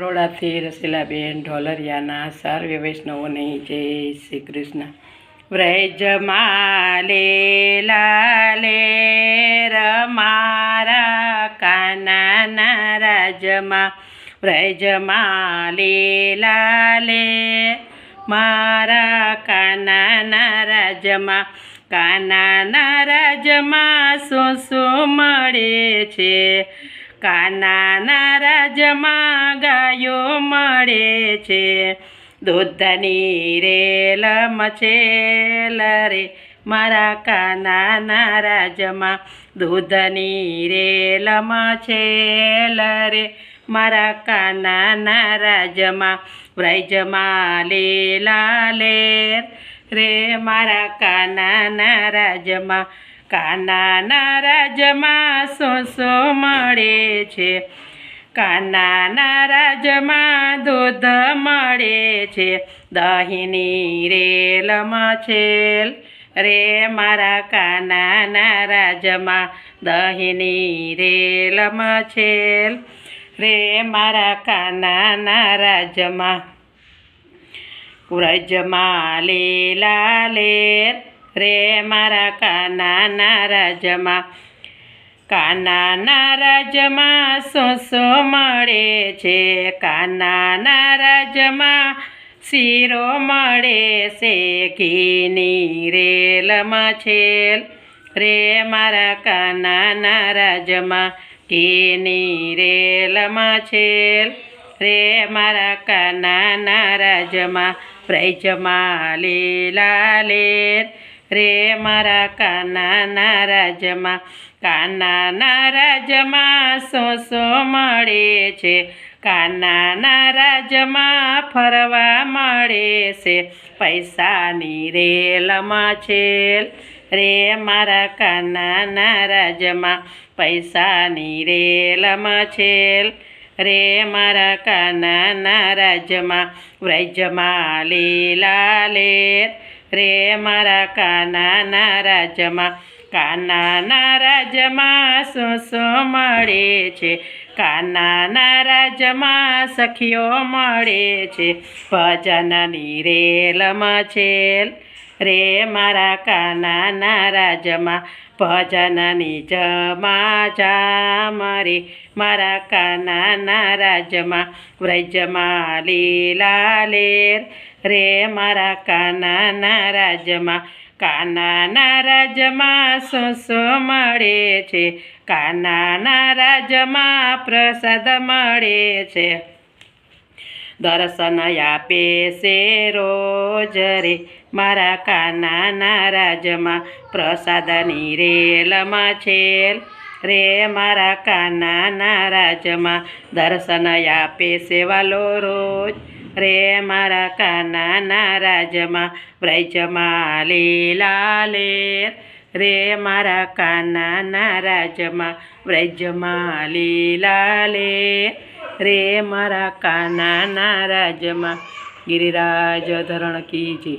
બરોડાથી રસીલાબેન, ઢોલરિયાના સર્વે વૈષ્ણવોને જય શ્રી કૃષ્ણ. વ્રજમાલે લાલે, રમારા કાના રાજમાં. વ્રજમાલે લાલે, મારા કાના રાજમાં. કાના રાજમાં શું શું મળે છે? કાનાના રાજમાં ગાયો મળે છે. દૂધની રેલ છે રે, મારા કાનાના રાજમાં દૂધની રેલ છે રે, મારા કાનાના રાજમાં વ્રજમાં લીલા લેર રે, મારા કાનાના રાજમાં કાનાના રાજમાં સોસો મળે છે. કાનાના રાજમાં દૂધ મળે છે. દહીંની રેલ મછેલ રે મારા કાનાના રાજમાં દહીંની રેલ મછેલ રે મારા કાનાના રાજમાં વ્રજમાં લેલા લેર રે મારા કાનાના રાજમાં. કાનાના રાજમાં શું શું મળે છે? કાનાના રાજમાં શીરો મળે છે? ઘીની રેલમાં છેલ રે મારા કાનાના રાજમાં ઘીની રેલમાં છેલ રે મારા કાનાના રાજમાં પ્રજમાં લીલા લેર. રે મારા કાનાના રાજમાં કાનાના રાજમાં શું મળે છે. કાનાના રાજમાં ફરવા મળે છે. પૈસાની રેલમાં છેલ રે મારા કાનાના રાજમાં પૈસાની રેલમાં છેલ રે મારા કાનાના રાજમાં વ્રજમાં લીલા લેર રે મારા કાનાના રાજમાં કાનાના રાજમાં શું શું મળે છે કાનાના રાજમાં સખીઓ મળે છે ભજનની રેલમાં છેલ રે મારા કાનાના રાજમાં ભજનની જમા જામરે મારા. કાનાના રાજમાં, વ્રજમાં લીલા લેર. રે મારા કાનાના રાજમાં કાનાના રાજમાં શું મળે છે. કાનાના રાજમાં પ્રસાદ મળે છે. દર્શન આપે છે રોજ રે. મારા કાનાના રાજમાં પ્રસાદની રેલમાં છેલ. રે મારા કાનાના રાજમાં દર્શન આપે સેવાલો રોજ. રે મારા કાનાના રાજમાં વ્રજમાં લીલા લેર. રે મારા કાનાના રાજમાં વ્રજમાં લીલા લેર. રે મારા કાનાના રાજમાં ગિરિરાજ ધરણ કી જય.